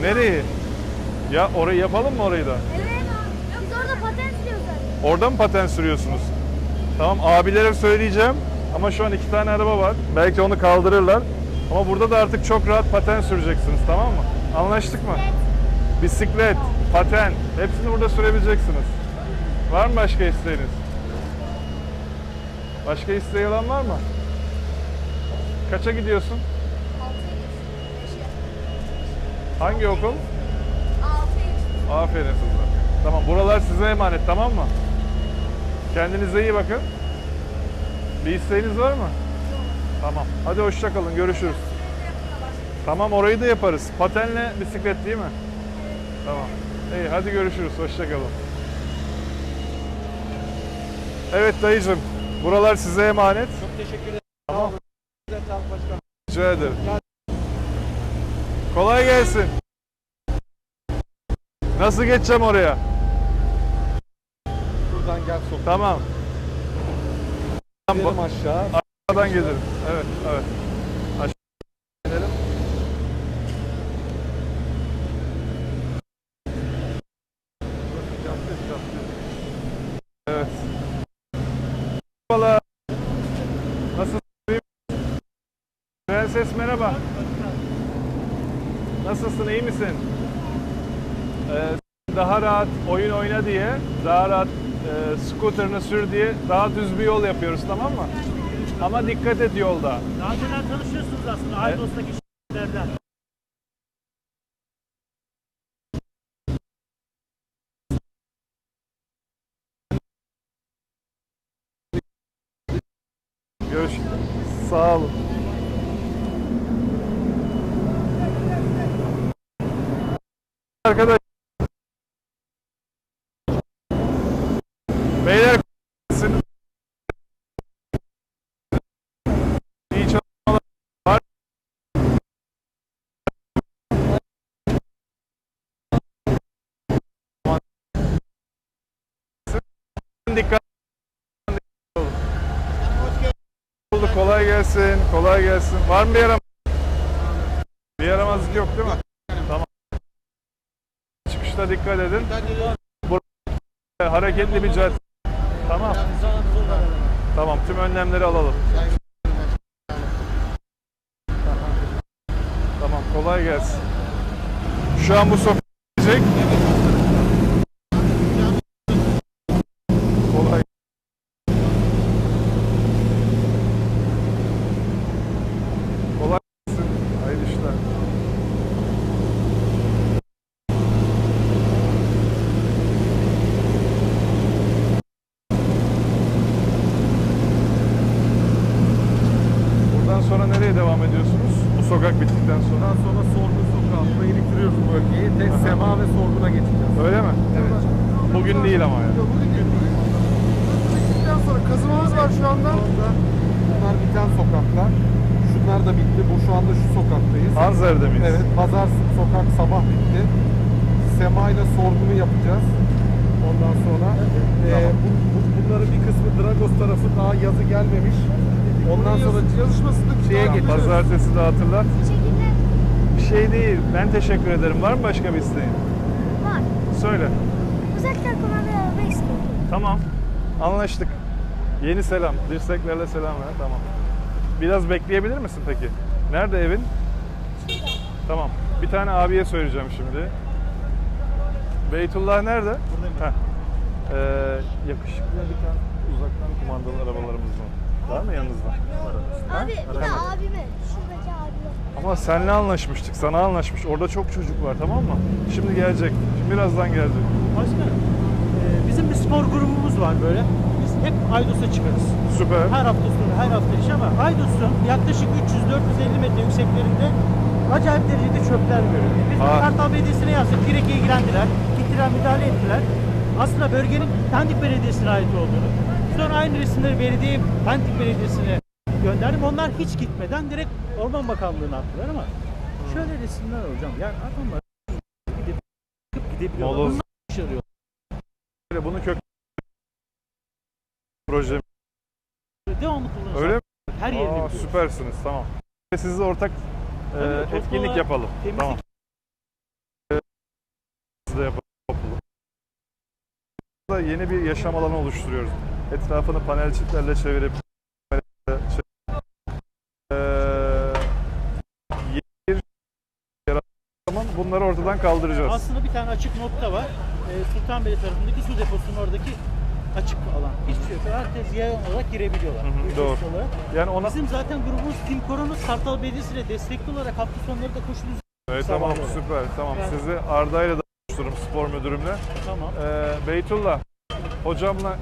Nereyi? Ya orayı yapalım mı orayı da? Evet. Biz orada paten sürüyoruz zaten. Orada mı paten sürüyorsunuz? Tamam abilere söyleyeceğim ama şu an iki tane araba var. Belki onu kaldırırlar. Ama burada da artık çok rahat paten süreceksiniz tamam mı? Anlaştık mı? Bisiklet, paten hepsini burada sürebileceksiniz. Var mı başka isteğiniz? Başka isteği olan var mı? Kaça gidiyorsun? Hangi okul? Aferin size. Tamam buralar size emanet tamam mı? Kendinize iyi bakın. Bir isteğiniz var mı? Tamam. Hadi hoşça kalın. Görüşürüz. Tamam orayı da yaparız. Patenle bisiklet değil mi? Tamam. İyi hadi görüşürüz. Hoşça kalın. Evet dayıcım. Buralar size emanet. Çok teşekkür ederim. Tamam. Rica ederim. Kolay gelsin. Nasıl geçeceğim oraya? Buradan gel sok. Tamam. Gidelim aşağı. Aşağıdan gelirim. Evet, evet. Aşağı inelim. Evet. Merhabalar. Nasılsın? Prenses merhaba. Nasılsın, iyi misin? Ee, daha rahat oyun oyna diye, daha rahat e, scooter'ını sür diye daha düz bir yol yapıyoruz tamam mı? Ama dikkat et yolda. Daha önceden tanışıyorsunuz aslında Aydos'taki şirketlerden. Görüşürüz. Sağ olun. Arkadaş. Beyler iyi çalışmalar. Dikkat oldu. Kolay gelsin. Kolay gelsin. Var mı bir yaram? Bir yaramazlık yok değil mi? Çıkışta dikkat edin. Bur- Hareketli bir cadde. Tamam. Tamam. Tüm önlemleri alalım. Tamam. Kolay gelsin. Şu an bu sokak gidecek. Kolay. Kolay gelsin. Hayırlı işler. Buradan sonra nereye devam ediyorsunuz? Bu sokak bittikten sonra. Ondan sonra sorgu sokağında biriktiriyoruz bu bölgeyi. Tek sema ve sorguna geçeceğiz. Öyle mi? Evet. Bugün değil ama yani. Bittikten sonra kazımamız var şu anda. Bunlar biten sokaklar. Şunlar da bitti. Bu şu anda şu Anzer'de miyiz? Evet, pazar sokak sabah bitti. Sema ile sorgunu yapacağız. Ondan sonra eee, Tamam. bu, bu- bunların bir kısmı Dragos tarafı daha yazı gelmemiş. Ondan sonra yazışmasında şeye geçeceğiz. Pazartesi de hatırlat. Teşekkürler. Bir şey değil. Ben teşekkür ederim. Var mı başka bir isteğin? Var. Söyle. Uzaktan kumanda araba istiyorum. Tamam. Anlaştık. Yeni selam. Dirseklerle selam ver. Tamam. Biraz bekleyebilir misin peki? Nerede evin? Tamam. Bir tane abiye söyleyeceğim şimdi. Beytullah nerede? Buradayım. Heh. Ee, yakışıklı bir tane uzaktan kumandalı arabalarımız var. Var mı yanınızda? Abi bir de abime. Şuradaki abime. Ama seninle anlaşmıştık. Sana anlaşmış. Orada çok çocuk var tamam mı? Şimdi gelecek. Şimdi birazdan gelecek. Başkanım, e, bizim bir spor grubumuz var böyle. Biz hep Aydos'a çıkarız. Süper. Her hafta sonu, her hafta iş ama Aydos'un yaklaşık 300-450 metre yükseklerinde acayip derecede çöpler görüyoruz. Biz Ha. Kartal Belediyesi'ne yazdık. Direkt ilgilendiler. Gittiler müdahale ettiler. Aslında bölgenin Pendik Belediyesi'ne ait olduğunu. Sonra aynı resimleri belediye Pendik Belediyesi'ne gönderdim. Onlar hiç gitmeden direkt Orman Bakanlığı'na attılar ama şöyle resimler hocam. Yani adamlar gidip gidebiliyorlar. Bunlar arıyor. Bunu kök proje. Devamlı kullanıyorlar. Öyle mi? Her yerini Aa, biliyoruz. süpersiniz. Tamam. Sizle ortak e, etkinlik yapalım. Temizlik. Tamam. Da yapalım. Yeni bir yaşam alanı oluşturuyoruz. Etrafını panel çitlerle çevirip zaman ee, bunları ortadan kaldıracağız. Aslında bir tane açık nokta var. Ee, Sultanbeyli tarafındaki su deposunun oradaki açık alan. Hiçbir şey yok. Herkes yayan olarak girebiliyorlar. Hı hı, doğru. olarak. Yani ona Bizim zaten grubumuz Tim Koronuz Kartal Belediyesi ile destekli olarak hafta sonları da koşu. Evet tamam Sabahları. süper tamam Yani- sizi Arda ile de buluştururum spor müdürümle. Tamam. Ee, Beytullah hocamla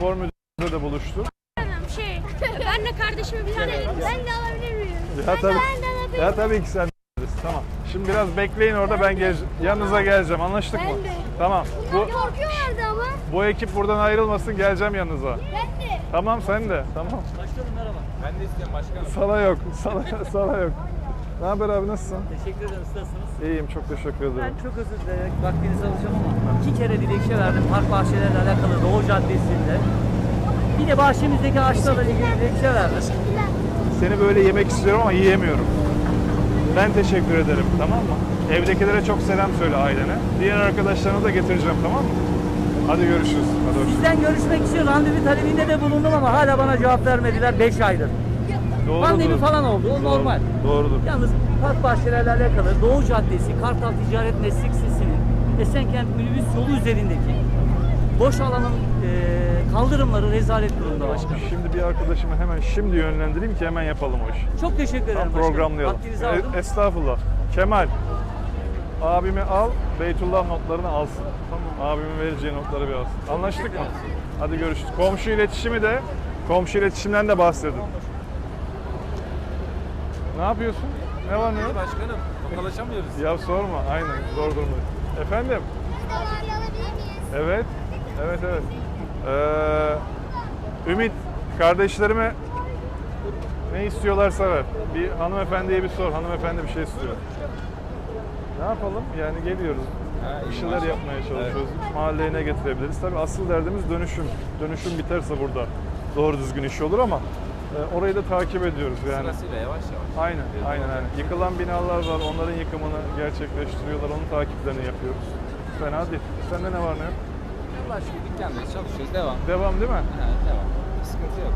spor müdürümle de buluştum. Tamam şey. Ben de kardeşime bir tane Ben de alabilir miyim? Ya tabii, Ben de alabilirim. ya tabii ki sen. Tamam. Şimdi biraz bekleyin orada ben gel yanınıza geleceğim. Anlaştık mı? Ben de. Tamam. Bu korkuyorlardı ama. bu ekip buradan ayrılmasın geleceğim yanınıza. Ben de. Tamam sen de. Tamam. Başkanım merhaba. Ben de istiyorum başkanım. Sana yok. Sana sana yok. Ne haber abi nasılsın? Teşekkür ederim. Nasılsınız? İyiyim çok teşekkür ederim. Ben çok özür dilerim. Vaktinizi alacağım ama iki kere dilekçe verdim park bahçelerle alakalı Doğu Caddesi'nde. Bir de bahçemizdeki ağaçlarla ilgili dilekçe verdim. Seni böyle yemek istiyorum ama yiyemiyorum. Ben teşekkür ederim tamam mı? Evdekilere çok selam söyle ailene. Diğer arkadaşlarına da getireceğim tamam mı? Hadi görüşürüz. Hadi hoşça Sizden görüşmek için randevu talebinde de bulundum ama hala bana cevap vermediler 5 aydır. Doğrudur. Pandemi falan oldu, o Doğru- normal. Doğrudur. Yalnız park bahçelerle alakalı Doğu Caddesi, Kartal Ticaret Meslek Lisesi'nin Esenkent minibüs yolu üzerindeki boş alanın eee, kaldırımları rezalet durumda başkanım. Şimdi bir arkadaşımı hemen şimdi yönlendireyim ki hemen yapalım o işi. Çok teşekkür ederim Tam başkanım. programlayalım. Vaktinizi E- estağfurullah. Kemal. Abimi al, Beytullah notlarını alsın. Abimin vereceği notları bir alsın. Anlaştık mı? Hadi görüşürüz. Komşu iletişimi de, komşu iletişimden de bahsedin. Ne yapıyorsun? Ne var ne yok? Başkanım tokalaşamıyoruz. Ya sorma, aynen zor durumda. Efendim? Evet, evet, evet. Ee, Ümit, kardeşlerime ne istiyorlarsa ver. Bir hanımefendiye bir sor, hanımefendi bir şey istiyor. Ne yapalım? Yani geliyoruz. Bir şeyler yapmaya çalışıyoruz. Mahalleye ne getirebiliriz? Tabii asıl derdimiz dönüşüm. Dönüşüm biterse burada doğru düzgün iş olur ama e, orayı da takip ediyoruz yani. Sırasıyla yavaş yavaş. Aynen, aynen, aynen. Yıkılan binalar var, onların yıkımını gerçekleştiriyorlar, onun takiplerini yapıyoruz. Fena değil. Sende ne var ne yok? Allah aşkına dükkandayız çalışıyoruz devam. Devam değil mi? Ha, devam. Sıkıntı yok.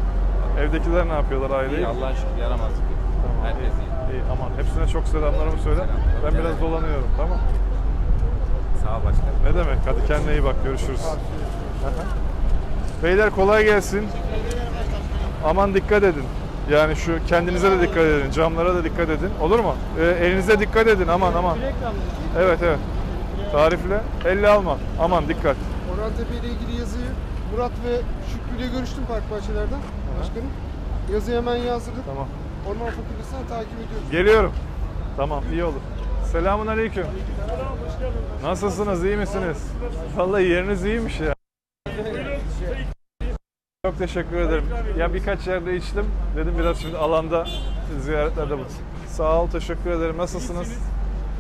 Evdekiler ne yapıyorlar aileyi? İyi Allah'a şükür yaramazlık yok. Tamam, Herkes iyi. iyi. Aman hepsine çok selamlarımı söyle. Selamlar. Ben biraz dolanıyorum tamam. Sağ ol başkanım. Ne demek? Hadi kendine iyi bak. Görüşürüz. Beyler kolay gelsin. Aman dikkat edin. Yani şu kendinize de dikkat edin. Camlara da dikkat edin. Olur mu? Ee, elinize dikkat edin. Aman aman. Evet evet. Tarifle. Elle alma. Aman dikkat. Orhan Tepe ile ilgili yazıyı Murat ve Şükrü ile görüştüm Park Bahçeler'den başkanım. Yazıyı hemen yazdırdık. Tamam. Orman Fakültesi'nden takip ediyoruz. Geliyorum. Tamam iyi olur. Selamun aleyküm. Nasılsınız? iyi misiniz? Vallahi yeriniz iyiymiş ya. Çok teşekkür ederim. Ya birkaç yerde içtim. Dedim biraz şimdi alanda ziyaretlerde bu. Sağ ol, teşekkür ederim. Nasılsınız?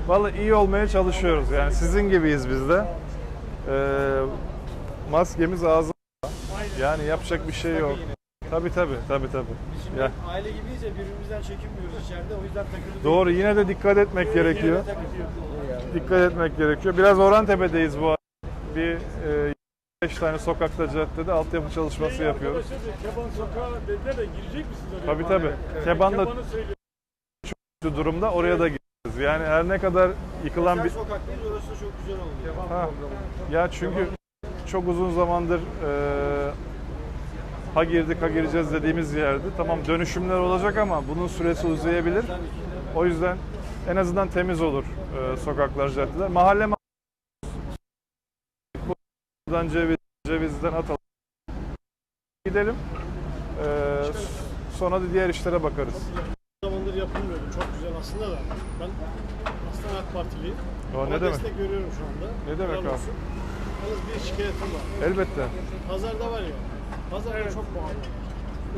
Vallahi iyi olmaya çalışıyoruz. Yani sizin gibiyiz biz de. Ee, maskemiz ağzımızda. Yani yapacak bir şey yok. Tabii tabii, tabii tabii. Ya, Aile gibiyiz ya birbirimizden çekinmiyoruz içeride o yüzden takılıyoruz. Doğru yine de dikkat etmek gerekiyor. Dikkat etmek gerekiyor. Biraz Orhantepe'deyiz bu arada. Bir e, 5 tane sokakta caddede altyapı çalışması yapıyoruz. Keban sokağı dediler de girecek misiniz oraya? Tabii tabii. Keban da söylüyor. şu durumda oraya da gireceğiz. Yani her ne kadar yıkılan bir... Sokak değil orası çok güzel oldu. Ha, ya çünkü çok uzun zamandır e, ha girdik ha gireceğiz dediğimiz yerde tamam dönüşümler olacak ama bunun süresi uzayabilir. O yüzden en azından temiz olur e, sokaklar, caddeler. Mahalle ma- buradan ceviz, cevizden atalım. Gidelim. E, sonra da diğer işlere bakarız. zamandır yapılmıyordu. Çok güzel aslında da. Ben aslında AK Partiliyim. O ne demek? destek görüyorum şu anda. Ne demek abi? Yalnız bir şikayetim var. Elbette. Pazarda var ya. Pazarda çok pahalı.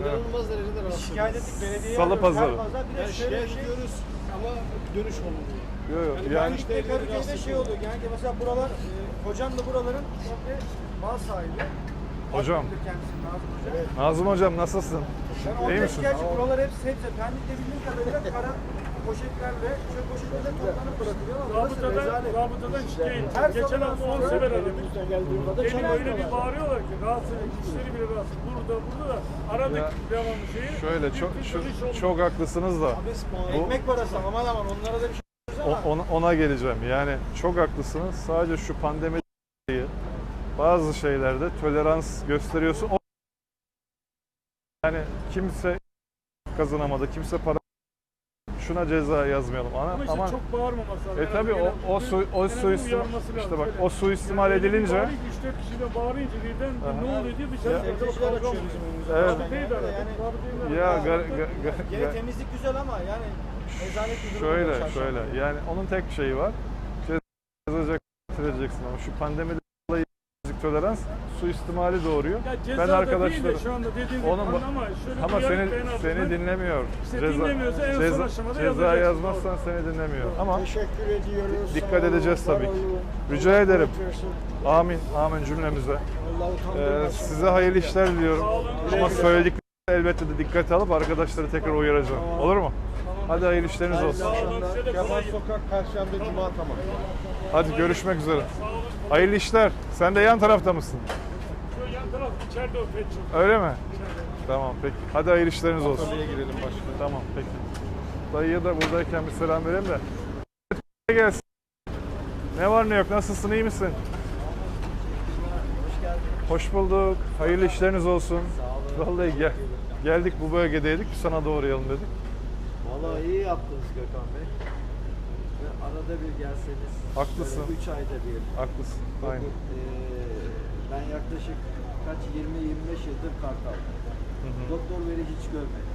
İnanılmaz derecede rahatsız. Şikayet ettik belediye. Salı pazarı. Yani şikayet ediyoruz ama dönüş olmuyor. Yok yok. Yani Yani işte Kadıköy'de şey oluyor genelde mesela buralar e, hocam da buraların komple mal sahibi. hocam. Kendisi Nazım Hoca. Nazım hocam nasılsın? Ben İyi orada misin? şikayetçi buralar hepsi hepsi. Pendik'te bildiğim kadarıyla kara poşetlerle çöp poşetlerle toplanıp bırakılıyor ama Rabıtadan, rabıtadan şikayet. Her Geçen hafta 10 sonra sefer de Beni öyle bir bağırıyorlar ki rahatsız, işleri bile rahatsız. Burada, burada da aradık Ya, devamlı şeyi. Şöyle çok şu- çok haklısınız da bu Ekmek parası aman aman onlara da bir şey o- ona, ona geleceğim. Yani çok haklısınız. Sadece şu pandemi bazı şeylerde tolerans gösteriyorsun. Yani kimse kazanamadı, kimse para şuna ceza yazmayalım. Ama, Ama işte ama çok bağırmaması lazım. E En tabii o, o, su, o suistimal işte bak o suistimal Yani edilince 3-4 kişiden bağırınca birden Aha. ne oluyor diye bir şey Temizlikçiler açıyor bizim önümüze. Evet. Yani ya gar, gar, gar- gar- temizlik güzel ama yani rezalet bir durum şöyle şöyle yani onun tek şeyi var. Ceza yazacak bitireceksin ama şu pandemide dolayı tolerans suistimali doğuruyor. Ya Ben değil arkadaşlarım de şu anda dediğin Onun gibi bu- ama şöyle ama seni seni dinlemiyor. İşte dinlemiyorsa en son ceza, aşamada ceza yazmazsan seni dinlemiyor. Ama Teşekkür ediyoruz. Dikkat olun, edeceğiz tabii ki. Rica Allah ederim. amin amin cümlemize. Ee, size hayırlı işler diliyorum. Ama söylediklerinizi elbette de dikkate alıp arkadaşları tekrar uyaracağım. Olur mu? Hadi hayırlı işleriniz olsun. Kemal Sokak Perşembe Cuma tamam. Hadi görüşmek üzere. Hayırlı işler. Sen de yan tarafta mısın? Şu yan taraf içeride o pet shop. Öyle mi? Tamam peki. Hadi hayırlı işleriniz olsun. Atölyeye girelim başka. Tamam peki. Dayıya da buradayken bir selam verelim de. Kolay gelsin. Ne var ne yok? Nasılsın? iyi misin? Hoş bulduk. Hayırlı işleriniz olsun. Vallahi gel. Geldik bu bölgedeydik. Sana da uğrayalım dedik. Vallahi iyi yaptınız Gökhan Bey. Arada bir gelseniz. Haklısın. 3 ayda bir. Haklısın. Aynen. Bakın, eee, ben yaklaşık kaç 20-25 yıldır Kartal'da. Doktorları hiç görmedim.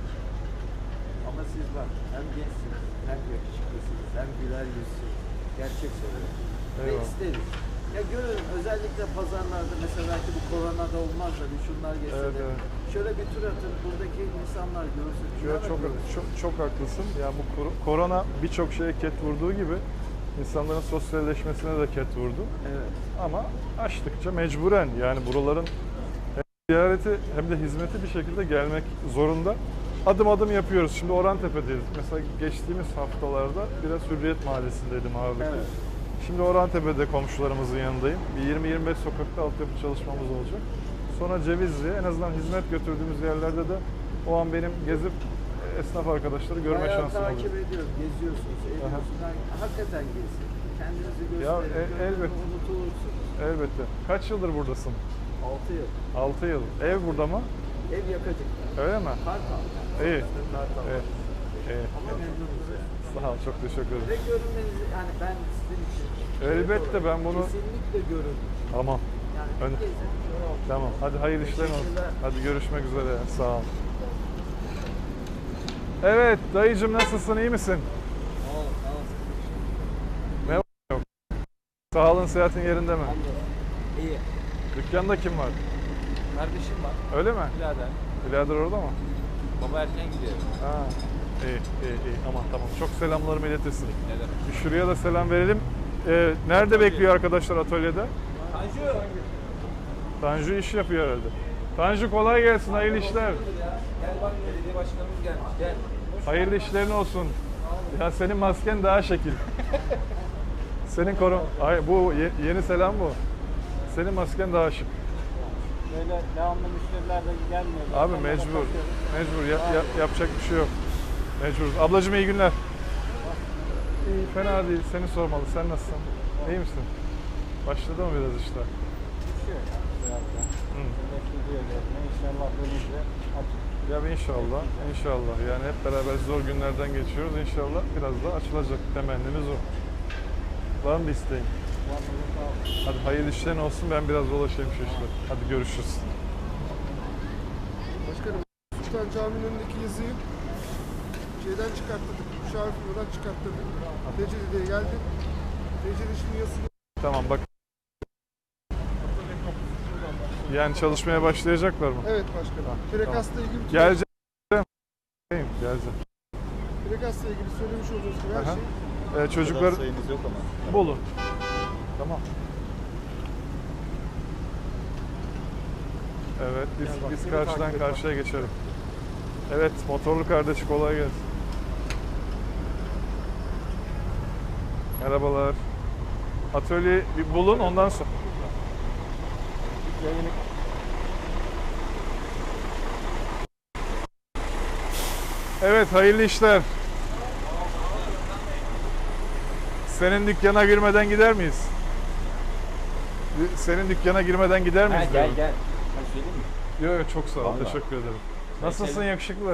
Ama siz bak hem gençsiniz, hem yakışıklısınız, hem güler yüzsünüz. Gerçek söylüyorum. Ve isteriz. Ya görelim özellikle pazarlarda mesela belki bu koronada olmaz da bir şunlar geçse Evet, de evet. şöyle bir tur atın buradaki insanlar görsün. Ya çok çok çok haklısın. Ya bu kor- korona birçok şeye ket vurduğu gibi insanların sosyalleşmesine de ket vurdu. Evet. Ama açtıkça mecburen yani buraların hem ziyareti hem de hizmeti bir şekilde gelmek zorunda. Adım adım yapıyoruz. Şimdi Orhantepe'deyiz. Mesela geçtiğimiz haftalarda biraz Hürriyet Mahallesi'ndeydim ağırlıklı. Evet. Şimdi Orhantepe'de komşularımızın yanındayım. Bir 20-25 sokakta altyapı çalışmamız olacak. Sonra Cevizli'ye en azından hizmet götürdüğümüz yerlerde de o an benim gezip esnaf arkadaşları görme Bayağı şansım takip oluyor. ediyorum, geziyorsunuz, ediyorsunuz. Hakikaten gezin. Kendinizi gösterin. e- Gördüğünüz elbet. Unutulursunuz. Elbette. Kaç yıldır buradasın? 6 yıl. 6 yıl. Ev burada mı? Ev yakacıkta. Öyle mi? Kartal. İyi. Kartal. İyi. İyi. Ama memnunuz yani. Sağ ol. Çok teşekkür Ve ederim. görünmenizi, yani ben. Elbette ben bunu... Kesinlikle görün. Tamam. Yani gezin. Tamam. Hadi hayırlı işler olsun. Hadi görüşmek üzere. Sağ ol. Evet dayıcım nasılsın? iyi misin? Ne var yok? Sağlığın sıhhatin yerinde mi? İyi. Dükkanda kim var? Kardeşim var. Öyle mi? Birader. Birader orada mı? Baba erken gidiyor. Ha. İyi, iyi, iyi. Aman tamam. Çok selamlarımı iletirsin. Ne demek? Şuraya da selam verelim. Ee, nerede bekliyor arkadaşlar atölyede? Tanju. Tanju iş yapıyor herhalde. Tanju kolay gelsin, hayırlı işler. Gel bak belediye başkanımız gelmiş. Gel. Hayırlı işlerin olsun. Ya senin masken daha şekil. Senin korum... Ay bu ye- yeni selam bu. Senin masken daha şık. Böyle devamlı müşteriler de gelmiyor. Abi mecbur. Mecbur. Ya- ya- yapacak bir şey yok. Mecbur. Ablacığım iyi günler. İyi, fena değil. Seni sormalı. Sen nasılsın? İyi misin? Başladı mı biraz işler? Hı. İnşallah dönünce açık. Ya inşallah, inşallah. Yani hep beraber zor günlerden geçiyoruz. İnşallah biraz da açılacak. Temennimiz o. Var mı bir isteğin? Hadi hayırlı işlerin olsun. Ben biraz dolaşayım şu işler. Hadi görüşürüz. Başkanım Sultan Camii'nin önündeki yazıyı şeyden çıkarttırdık. Şarkıdan çıkarttırdık. Tecrübeye geldi. Tecrübe şimdi yazısını Tamam bak. Yani çalışmaya başlayacaklar mı? Evet başkanım. Frekasla ilgili Geleceğim. Geleceğim. Frekasla ilgili söylemiş olduğunuz gibi her Aha. şey Ee, çocuklar sayınız yok ama. Bolu. Tamam. Evet biz, biz karşıdan karşıya geçelim. Evet motorlu kardeşi kolay gelsin. Merhabalar. Atölye bir bulun ondan sonra. Evet hayırlı işler. Senin dükkana girmeden gider miyiz? Senin dükkana girmeden gider miyiz? Ha, gel diyorum. gel. Ben söyleyeyim mi? Yok yok çok sağ ol. Vallahi. Teşekkür ederim. Nasılsın yakışıklı?